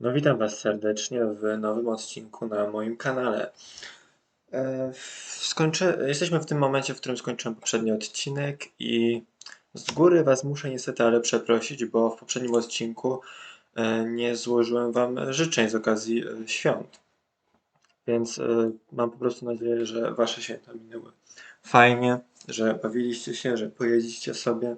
No witam Was serdecznie w nowym odcinku na moim kanale. E, skończę, jesteśmy w tym momencie, w którym skończyłem poprzedni odcinek i z góry Was muszę niestety ale przeprosić, bo w poprzednim odcinku e, nie złożyłem Wam życzeń z okazji e, świąt. Więc mam po prostu nadzieję, że Wasze święta minęły fajnie, że bawiliście się, że pojeździcie sobie.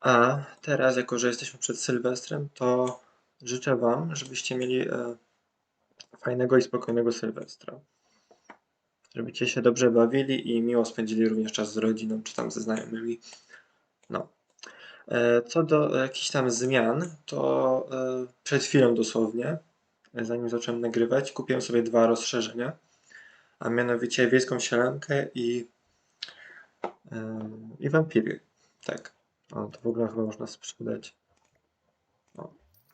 A teraz, jako że jesteśmy przed Sylwestrem, to życzę Wam, żebyście mieli e, fajnego i spokojnego Sylwestra. Żebyście się dobrze bawili i miło spędzili również czas z rodziną czy tam ze znajomymi. No. E, co do jakichś tam zmian, to e, przed chwilą dosłownie, zanim zacząłem nagrywać, kupiłem sobie dwa rozszerzenia, a mianowicie Wiejską Sielankę i, i Wampiry. Tak. O, to w ogóle chyba można sprzedać.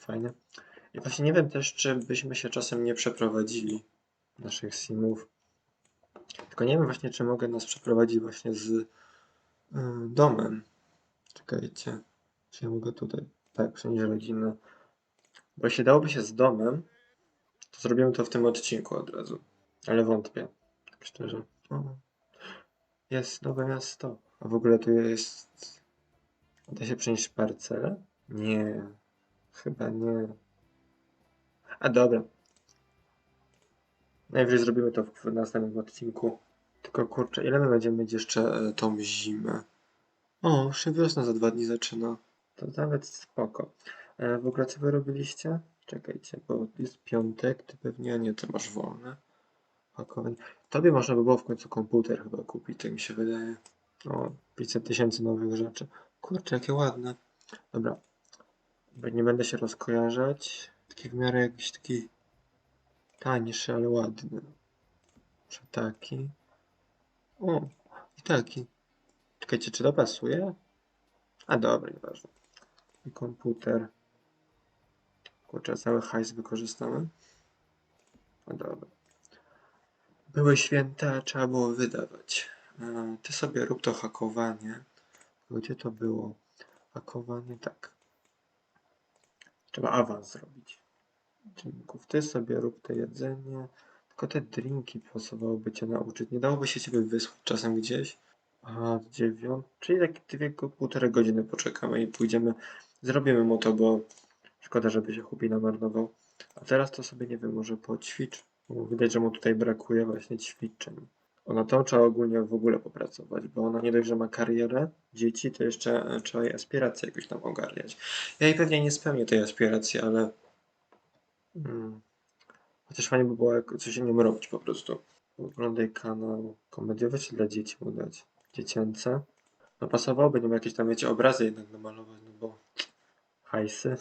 O, fajnie. I właśnie nie wiem też, czy byśmy się czasem nie przeprowadzili naszych simów. Tylko nie wiem właśnie, czy mogę nas przeprowadzić właśnie z y, domem. Czekajcie. Czy ja mogę tutaj? Tak, przenieść rodzinę. Bo jeśli dałoby się z domem, to zrobimy to w tym odcinku od razu. Ale wątpię. Tak szczerze. O, jest nowe miasto. A w ogóle tu jest... Da się przenieść parcelę? Nie. Chyba nie. A dobra. Najwyżej zrobimy to w następnym odcinku. Tylko kurczę, ile my będziemy mieć jeszcze e, tą zimę? O, już wiosna za dwa dni zaczyna. To nawet spoko. E, w ogóle co wy robiliście? Czekajcie, bo jest piątek, ty pewnie nie, ty masz wolne. Pakowanie. Tobie można by było w końcu komputer chyba kupić, tak mi się wydaje. O, 500 tysięcy nowych rzeczy. Kurczę, jakie ładne. Dobra. Nie będę się rozkojarzać. Taki w miarę jakiś taki tańszy, ale ładny. Może taki. O, i taki. Czekajcie, czy to pasuje? A dobra, nieważne. I komputer. Kurczę, cały hajs wykorzystamy. A dobra. Były święta, trzeba było wydawać. E, Ty sobie rób to hakowanie. Gdzie to było? Hakowanie, tak. Trzeba awans zrobić. Drinków. Ty sobie rób to jedzenie. Tylko te drinki pasowałoby cię nauczyć. Nie dałoby się ciebie wysłać czasem gdzieś. A, dziewiąt. Czyli tak dwie, półtorej godziny poczekamy i pójdziemy. Zrobimy mu to, bo szkoda, żeby się chłopi namarnował. A teraz to sobie, nie wiem, może poćwicz. Widać, że mu tutaj brakuje właśnie ćwiczeń. Ona to trzeba ogólnie w ogóle popracować, bo ona nie dość, że ma karierę dzieci, to jeszcze e, trzeba jej aspiracje jakoś tam ogarniać. Ja jej pewnie nie spełnię tej aspiracji, ale mm, chociaż fajnie by było coś innym robić po prostu. Oglądaj kanał komediowy czy dla dzieci mu dać? Dziecięce. No pasowałoby nim jakieś tam, wiecie, obrazy jednak namalować, no bo hajsy.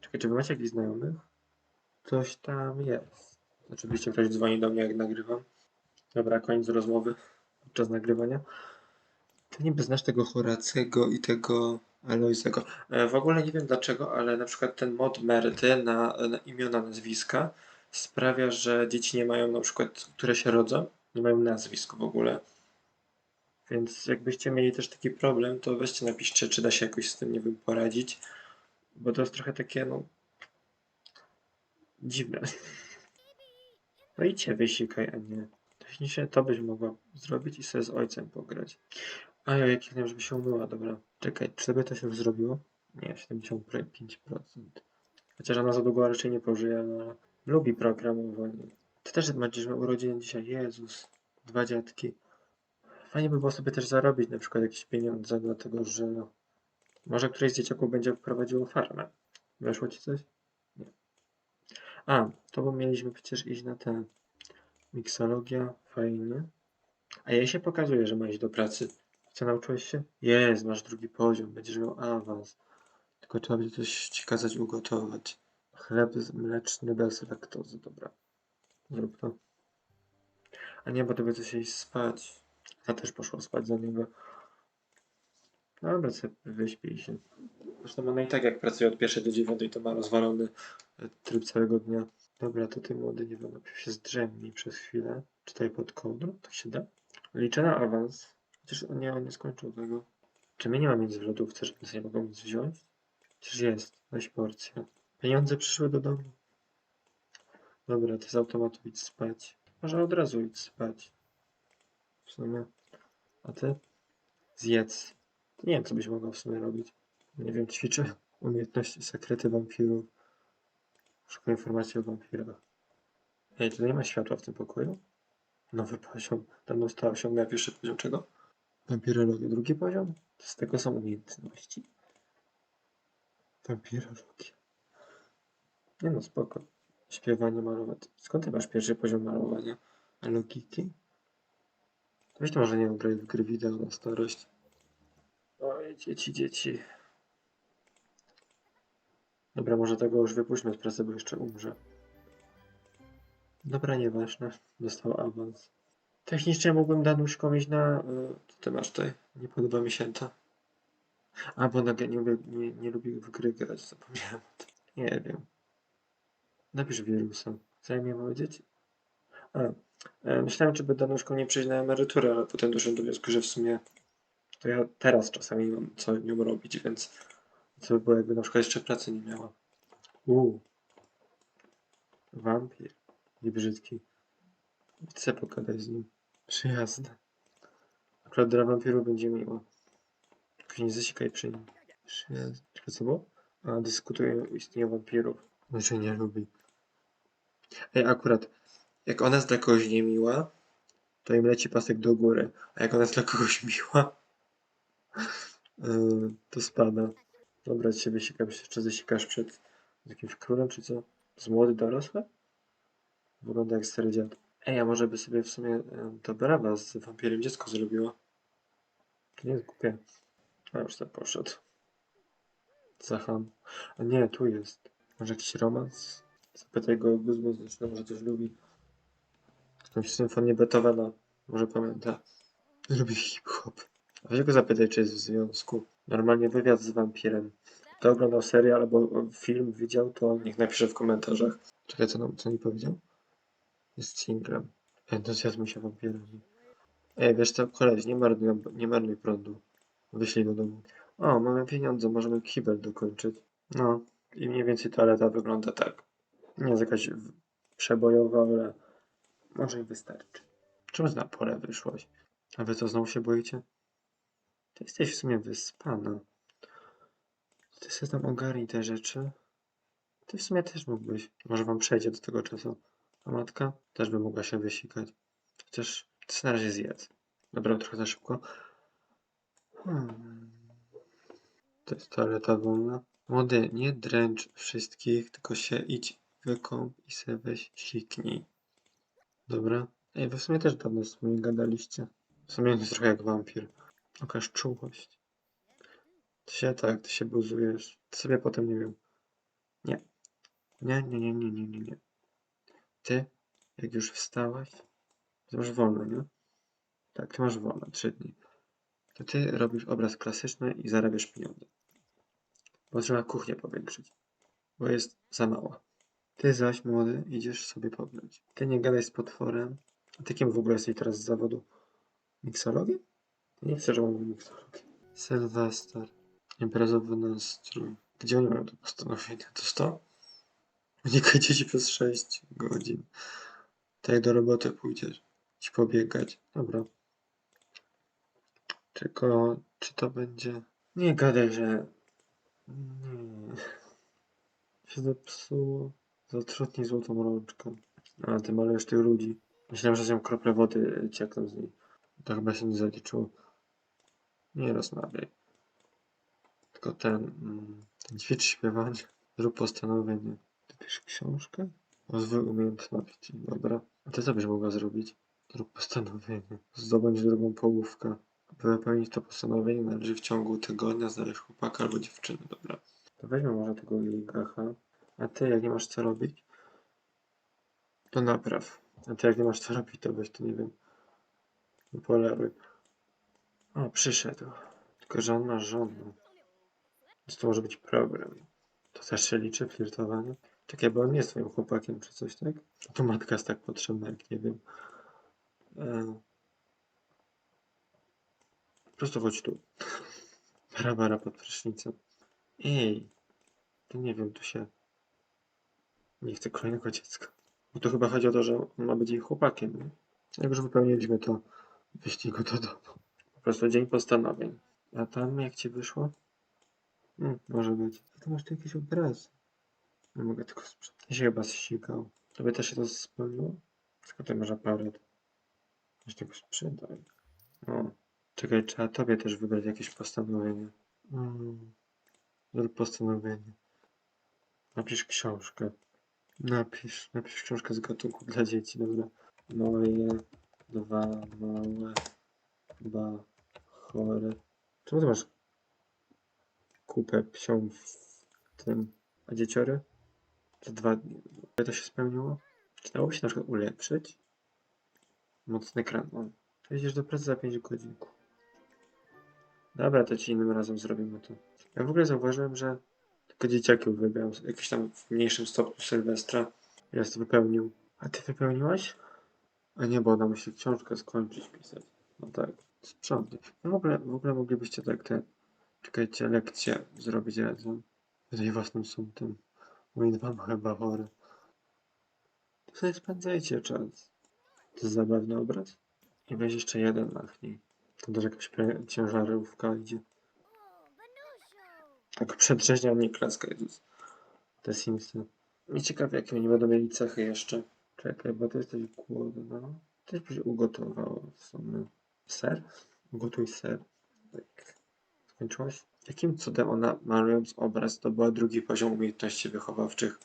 Czekaj, czy wy macie jakichś znajomych? Coś tam jest. Oczywiście ktoś dzwoni do mnie, jak nagrywam. Dobra, koniec rozmowy podczas nagrywania. Ty niby znasz tego Horacego i tego Aloisego. E, w ogóle nie wiem dlaczego, ale na przykład ten mod Merty na, na imiona, nazwiska sprawia, że dzieci nie mają na przykład, które się rodzą, nie mają nazwisk w ogóle. Więc jakbyście mieli też taki problem, to weźcie napiszcie, czy da się jakoś z tym, nie wiem, poradzić. Bo to jest trochę takie, no... Dziwne. No idźcie wysikaj, a nie. Technicznie to byś mogła zrobić i sobie z ojcem pograć. A ja jak nie żeby się umyła, dobra. Czekaj, czy sobie to się już zrobiło? Nie, 75%. Chociaż ona za długo raczej nie pożyje, no ale lubi programowanie. Ty też będziesz miał urodziny dzisiaj, Jezus. Dwa dziadki. Fajnie by było sobie też zarobić na przykład jakieś pieniądze, dlatego że no, może któreś z dzieciaków będzie prowadziło farmę. Weszło ci coś? A, to bo mieliśmy przecież iść na tę miksologia, fajnie. A jej się pokazuje, że ma iść do pracy. Co nauczyłeś się? Jest, masz drugi poziom, będziesz miał awans. Tylko trzeba będzie coś ci kazać ugotować. Chleb mleczny bez laktozy, dobra. Zrób to. A nie, bo to będzie się iść spać. Ta też poszła spać za niego. Dobra, sobie wyśpij się. Zresztą ona i tak jak pracuje od pierwszej do dziewiątej, to ma rozwalony e, tryb całego dnia. Dobra, to ty młody, nie wiem, się zdrzemnij przez chwilę. Czytaj pod kołdrą, tak się da. Liczę na awans. Chociaż on nie, on nie skończył tego. Czy my nie mamy nic w lodówce, żeby sobie mogą nic wziąć? Przecież jest. Weź porcję. Pieniądze przyszły do domu. Dobra, ty z automatu idź spać. Może od razu idź spać. W sumie. A ty? Zjedz. Nie wiem, co byś mogła w sumie robić. Nie wiem, ćwiczę umiejętności sekrety wampirów. Szukam informacji o wampirach. Ej, tutaj nie ma światła w tym pokoju? Nowy poziom. Tam została osiągnęła pierwszy poziom czego? Wampirologia. Drugi poziom? Z tego są umiejętności. Wampirologia. Nie no, spoko. Śpiewanie, malowanie. Skąd ty masz pierwszy poziom malowania? Logiki? Weź to może nie graj w gry wideo na starość. Oj, dzieci, dzieci. Dobra, może tego już wypuśćmy z pracy, bo jeszcze umrze. Dobra, nieważne. Dostał awans. Technicznie mógłbym Danuszką iść na... y, Co ty masz tutaj? Nie podoba mi się to. A, bo Naga nie, nie, nie lubi w gry grać, zapomniałem. Nie wiem. Napisz wirusa. Co ja miałem powiedzieć? A, e, myślałem, czy by Danuszką nie przejść na emeryturę, ale potem doszedłem do wniosku, że w sumie to ja teraz czasami mam co nią robić, więc co by było, jakby na przykład jeszcze pracy nie miała. Uuu. Wampir. Nie. Chcę pogadać z nim. Przyjazny. Akurat dla wampiru będzie miło. Tylko nie zasikaj przy nim. Przyjazny. Co było? A, dyskutują o istnieniu wampirów. Znaczy nie lubi. Ej, akurat. Jak ona jest dla kogoś niemiła, to im leci pasek do góry. A jak ona jest dla kogoś miła, yy, to spada. Dobra, cię wysikam się. Czy zasikasz przed jakimś królem, czy co? Z młody dorosły? Wygląda jak stary dziad. Ej, a może by sobie w sumie to brawa z wampirem dziecko zrobiła? To nie jest głupie. A już tam poszedł. Zacham. A nie, tu jest. Może jakiś romans? Zapytaj go o Guzmo, znaczy może coś lubi. Jakąś symfonię Beethovena. Może pamięta. Lubi hip-hop. Weź go zapytaj, czy jest w związku. Normalnie wywiad z wampirem. Kto oglądał serial albo film, widział, to niech napisze w komentarzach. Czekaj, co, nam, co mi powiedział? Jest singlem. Entuzjazmuj się wampirami. Ej, wiesz co, koleś, nie marnuj, nie marnuj prądu. Wyślij do domu. O, mamy pieniądze, możemy kibel dokończyć. No, i mniej więcej toaleta wygląda tak. Nie jest jakaś przebojowa, ale może i wystarczy. Czemu na pole wyszłaś? A wy co, znowu się boicie? Ty jesteś w sumie wyspana. Ty sobie tam ogarnij te rzeczy. Ty w sumie też mógłbyś. Może wam przejdzie do tego czasu. A matka też by mogła się wysikać. Chociaż ty na razie zjedz. Dobra, trochę za szybko. Hmm. To jest toaleta wolna. Młody, nie dręcz wszystkich, tylko się idź wykąp i se weź siknij. Dobra? Ej, wy w sumie też dawno z nimi gadaliście. W sumie jest trochę jak wampir. Okaż czułość. Ty się tak, ty się buzujesz. Ty sobie potem nie wiem. Nie. Nie, nie, nie, nie, nie, nie, nie. Ty, jak już wstałaś, to masz wolno, nie? Tak, ty masz wolno, trzy dni. To ty robisz obraz klasyczny i zarabiasz pieniądze. Bo trzeba kuchnię powiększyć, bo jest za mała. Ty zaś, młody, idziesz sobie pobrać. Ty nie gadaj z potworem. A ty kim w ogóle jesteś teraz z zawodu? Miksologiem? Nie chcę, żeby mówił. Sylwester. Imprezowy nastrój. Gdzie oni mają to postanowienie? To 100? Unikaj dzieci przez 6 godzin. Tak do roboty pójdziesz. Ci pobiegać. Dobra. Tylko, czy to będzie... Nie gadaj, że... Nie. Się zepsuło. Zatrudnij złotą rączkę. A, ty malujesz tych ludzi. Myślałem, że nią krople wody ciekną z niej. To chyba się nie zaliczyło. Nie rozmawiaj. Tylko ten, mm, ten ćwicz śpiewanie. Zrób postanowienie. Ty pisz książkę? Rozwój umiejętności. Dobra. A ty co byś mogła zrobić? Zrób postanowienie. Zdobądź drugą połówkę. By wypełnić to postanowienie należy w ciągu tygodnia znaleźć chłopaka albo dziewczynę. Dobra. To weźmy może tego Ligacha. A ty jak nie masz co robić, to napraw. A ty jak nie masz co robić, to weź to nie wiem. Poleruj. O, przyszedł. Tylko, że on ma żonę. Więc to może być problem. To też się liczy, flirtowanie? Czekaj, bo on jest twoim chłopakiem czy coś, tak? To matka jest tak potrzebna, jak nie wiem. E... Po prostu chodź tu. Bara, bara pod prysznicem. Ej, To nie wiem, tu się... Nie chcę kolejnego dziecka. Bo to chyba chodzi o to, że on ma być jej chłopakiem, nie? Jak już wypełniliśmy to, wyślij go do domu. Po prostu dzień postanowień. A tam jak ci wyszło? Hmm, może być. A ty masz tu jakieś obrazy. Nie mogę tylko sprzedać. Ja się chyba zsikał. Tobie też się to spełniło? Tylko ty masz aparat. Weź tego sprzedaj. O, czekaj, trzeba tobie też wybrać jakieś postanowienie. Mm, zrób postanowienie. Napisz książkę. Napisz, napisz książkę z gatunku dla dzieci, dobra. Moje dwa małe ba chore. Czemu ty masz kupę psią w tym, a dzieciory? To dwa dni. To się spełniło? Czy dałoby się na przykład ulepszyć? Mocny ekran. O. Jedziesz do pracy za 5 godzin. Dobra, to ci innym razem zrobimy to. Ja w ogóle zauważyłem, że tylko dzieciaki uwielbiają. Jakiś tam w mniejszym stopniu Sylwestra jest wypełnił. A ty wypełniłaś? A nie, bo ona musi książkę skończyć pisać. No tak, sprzątnie. No w ogóle, w ogóle moglibyście tak te, czekajcie, lekcje zrobić razem. Tutaj własnym sumtem. Dwa małe bawory. To sobie spędzajcie czas. To jest zabawny obraz. I weź jeszcze jeden machnij. To też jakaś ciężarówka idzie. Tak przedrzeźnia mnie klaska, Jezus. Te Simsy. Nie ciekawe, jakie oni będą mieli cechy jeszcze. Czekaj, bo ty jesteś głodna. Też by się ugotowało w sumie. Ser? Ugotuj ser. Tak. Skończyłaś? Jakim cudem ona, malując obraz, zdobyła drugi poziom umiejętności wychowawczych?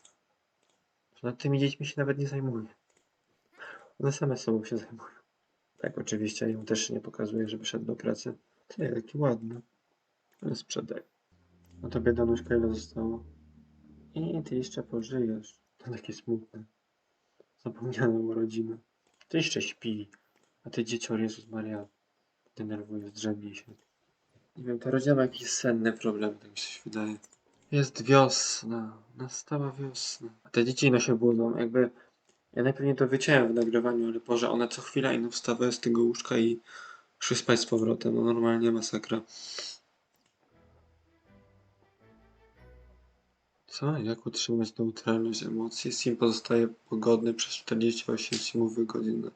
Nad tymi dziećmi się nawet nie zajmuje. One same sobą się zajmują. Tak, oczywiście, ją też nie pokazuje, żeby szedł do pracy. Ty, jaki ładny. Ale sprzedaj. No to biedanuszka ile zostało? I ty jeszcze pożyjesz. To takie smutne. Zapomniane urodziny. Ty jeszcze śpi. A ty dziecior, Jezus Maria. Denerwuje, zdrzemnij się. Nie wiem, ta rodzina ma jakiś senny problem, tak mi się wydaje. Jest wiosna. Nastała wiosna. A te dzieci no się budzą. Jakby ja najpewniej to wyciąłem w nagrywaniu, ale Boże, one co chwila ino wstawały z tego łóżka i szły spać z powrotem. No normalnie masakra. Co? Jak utrzymać neutralność emocji? Sim pozostaje pogodny przez 48 simowych godzin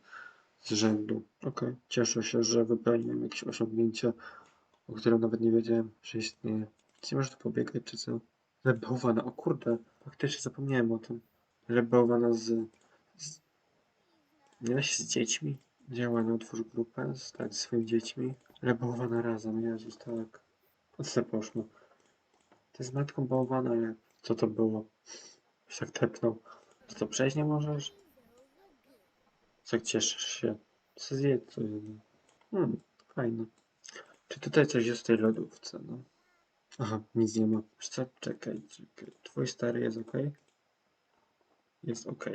z rzędu. Okej. Cieszę się, że wypełniłem jakieś osiągnięcia, o którym nawet nie wiedziałem, że istnieje. Czy może tu pobiegać, czy co? Lep bałwana. O kurde, faktycznie zapomniałem o tym. Lep bałwana z... z... Nie da się z dziećmi? Działanie utwórz grupę z, tak, z swoimi dziećmi. Lep bałwana razem, Jezus, tak. O co poszło? To jest matką bałwana, ale co to było? Się tak tepnął. To to przejść nie możesz? Co tak cieszysz się? Co zjedz coś. no. Hmm, fajne. Czy tutaj coś jest w tej lodówce, no? Aha, nic nie ma. Wiesz co? Czekaj, czekaj. Twój stary jest ok? Jest ok.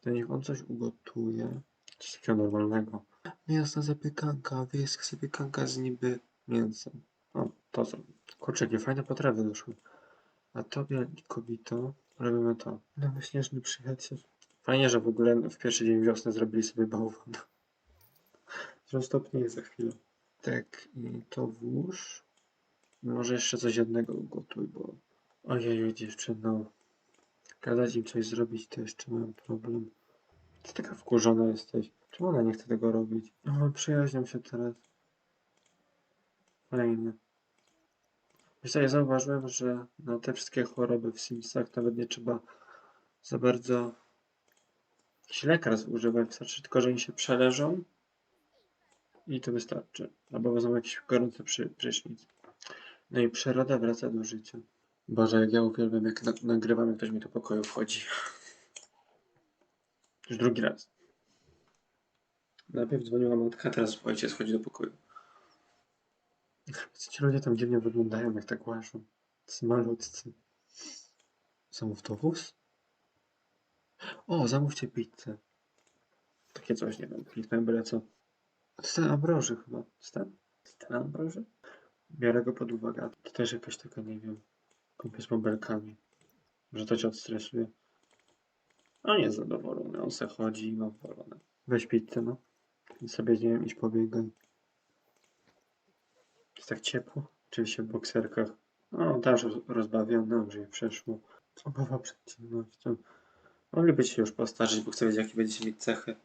To niech on coś ugotuje. Coś takiego normalnego. Mięsna zapiekanka, wiejska zapiekanka z niby mięsem. O, to co? Kurczę, jakie fajne potrawy doszły. A tobie, kobito, robimy to. Nowy śnieżny przyjaciel. Fajnie, że w ogóle w pierwszy dzień wiosny zrobili sobie bałwana. Roztopnieje za chwilę. Tak, i to włóż. Może jeszcze coś jednego ugotuj, bo... Ojeju, dziewczyno. Kazać im coś zrobić, to jeszcze mam problem. Ty taka wkurzona jesteś. Czemu ona nie chce tego robić? O, przyjaźnią się teraz. Fajnie. Wiesz co, ja zauważyłem, że na te wszystkie choroby w Simsach nawet nie trzeba za bardzo jakiś lekarz używać. Wystarczy tylko, że oni się przeleżą i to wystarczy. Albo wezmą jakiś gorący przy, prysznic. No i przyroda wraca do życia. Boże, jak ja uwielbiam, jak na, nagrywam, jak ktoś mi do pokoju wchodzi. Już drugi raz. Najpierw dzwoniła matka, teraz ojciec wchodzi do pokoju. Ci ludzie tam dziwnie wyglądają, jak tak łażą. Tacy malutcy. Zamów dowóz? O, zamówcie pizzę. Takie coś, nie wiem, kliknąłem byle co. Ten Ambroży chyba. Jest ten Ambroży? Biorę go pod uwagę. To też jakaś taka, nie wiem, kupię z bąbelkami. Że to cię odstresuje. On jest zadowolony, on se chodzi i ma wolone. Weź pizzę, no. I sobie, nie wiem, iść pobiegaj. Jest tak ciepło. Oczywiście w bokserkach. No, też roz- rozbawiony, dobrze mi przeszło. Obawa przed ciemnością. Moglibyście się już postarzyć, bo chcę wiedzieć, jakie będziecie mieć cechy.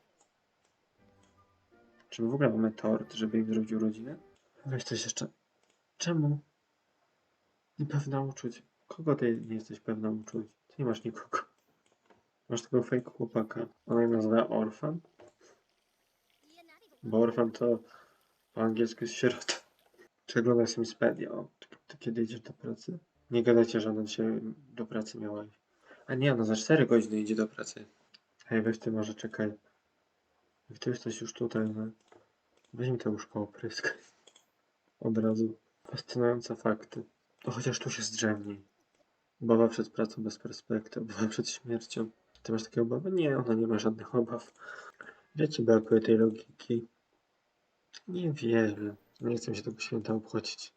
Czy my w ogóle mamy tort, żeby im zrobić urodziny? Weź coś jeszcze. Czemu? Niepewna uczuć. Kogo ty nie jesteś pewna uczuć? Ty nie masz nikogo. Masz tego fake chłopaka. Ona mnie nazywa Orphan? Bo Orphan to po angielsku jest sierota. Czy oglądasz Simspedia? O, ty, kiedy idziesz do pracy? Nie gadajcie, że ona dzisiaj do pracy miała. A nie, ona za 4 godziny idzie do pracy. Hej, weź ty może czekaj. Jak ty jesteś już tutaj, no. Weź mi to łóżko opryskaj. Od razu. Fascynujące fakty. No chociaż tu się zdrzemnij. Obawa przed pracą bez perspektyw, obawa przed śmiercią. Ty masz takie obawy? Nie, ona nie ma żadnych obaw. Ci brakuje tej logiki? Niewiele. Nie chcę się tego święta obchodzić.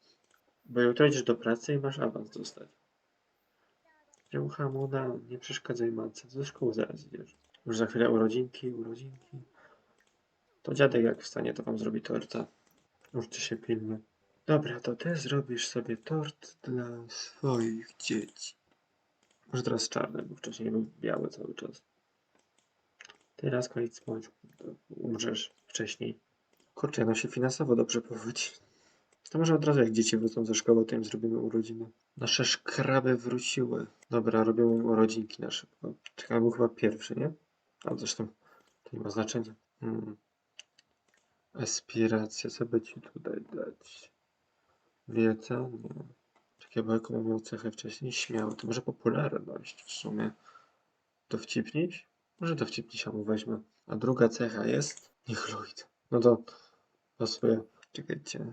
Bo jutro idziesz do pracy i masz awans dostać. Dziełcha młoda, nie przeszkadzaj matce, do szkoły zaraz idziesz. Już za chwilę urodzinki, urodzinki. To dziadek jak wstanie, to wam zrobi torta. Uczcie się pilnie. Dobra, to ty zrobisz sobie tort dla swoich dzieci. Może teraz czarny, bo wcześniej był biały cały czas. Teraz koniec spać. Umrzesz wcześniej. Kurczę, no się finansowo dobrze powodzi. To może od razu jak dzieci wrócą ze szkoły, to im zrobimy urodziny. Nasze szkraby wróciły. Dobra, robimy im urodzinki na szybko. Czekaj, był chyba pierwszy, nie? A zresztą to nie ma znaczenia. Hmm. Aspiracja, co by ci tutaj dać? Wiedza? Nie. Czekaj, bo jaką miał cechę wcześniej? Śmiały. To może popularność w sumie. Dowcipniś? Może dowcipnisia mu weźmę. A druga cecha jest? Niechlujd. No to pasuje. Czekajcie.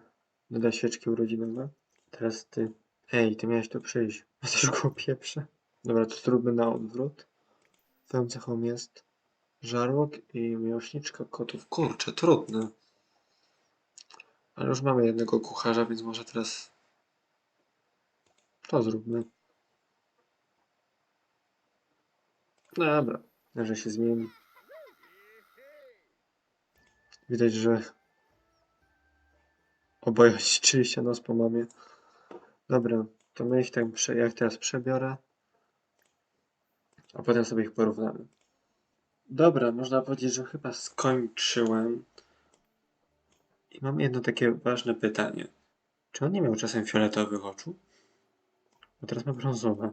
Dodaj świeczki urodzinowe. Teraz ty. Ej, ty miałeś tu przyjść. Ja też go pieprzę. Dobra, to zróbmy na odwrót. Twoją cechą jest żarłok i miłośniczka kotów. Kurczę, trudne. Ale już mamy jednego kucharza, więc może teraz to zróbmy. Dobra, że się zmieni. Widać, że oboje ćwiczyli się nos po mamie. Dobra, to my ich tak prze... ja ich teraz przebiorę. A potem sobie ich porównamy. Dobra, można powiedzieć, że chyba skończyłem. I mam jedno takie ważne pytanie. Czy on nie miał czasem fioletowych oczu? Bo teraz ma brązowe.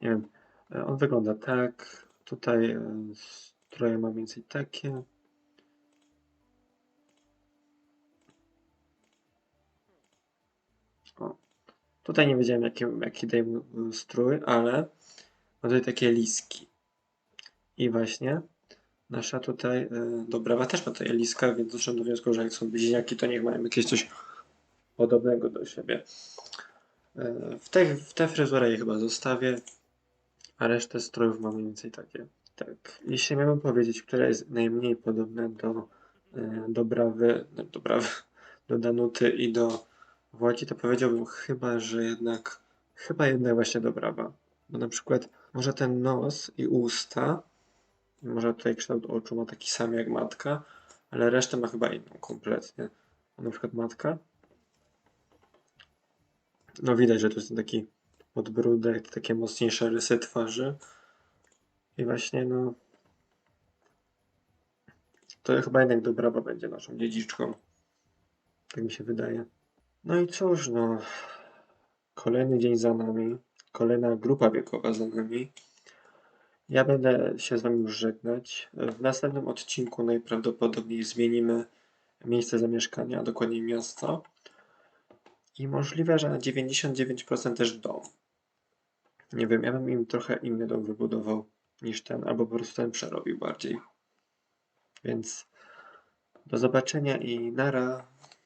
Nie wiem. E, On wygląda tak. Tutaj e, stroje ma więcej takie. O. Tutaj nie wiedziałem jaki, jaki daje mu strój, ale ma tutaj takie liski. I właśnie nasza tutaj e, Dobrawa też ma tutaj liska, więc doszedłem do wniosku, że jak są bliźniaki, to niech mają jakieś coś podobnego do siebie. E, W tę w tę fryzurę je chyba zostawię, a resztę strojów mam mniej więcej takie. Tak, jeśli miałbym powiedzieć, która jest najmniej podobna do e, Dobrawy, no, Dobrawy, do Danuty i do Władzi, to powiedziałbym chyba, że jednak, chyba jednak właśnie Dobrawa. Bo na przykład może ten nos i usta, może tutaj kształt oczu ma taki sam jak matka, ale resztę ma chyba inną kompletnie. Na przykład matka no widać, że to jest taki podbródek, takie mocniejsze rysy twarzy. I właśnie no... To chyba jednak Dobraba będzie naszą dziedziczką. Tak mi się wydaje. No i cóż, no... Kolejny dzień za nami. Kolejna grupa wiekowa za nami. Ja będę się z wami już żegnać. W następnym odcinku najprawdopodobniej zmienimy miejsce zamieszkania, a dokładniej miasto. I możliwe, że na 99% też dom. Nie wiem, ja bym im trochę inny dom wybudował niż ten, albo po prostu ten przerobił bardziej. Więc do zobaczenia i nara.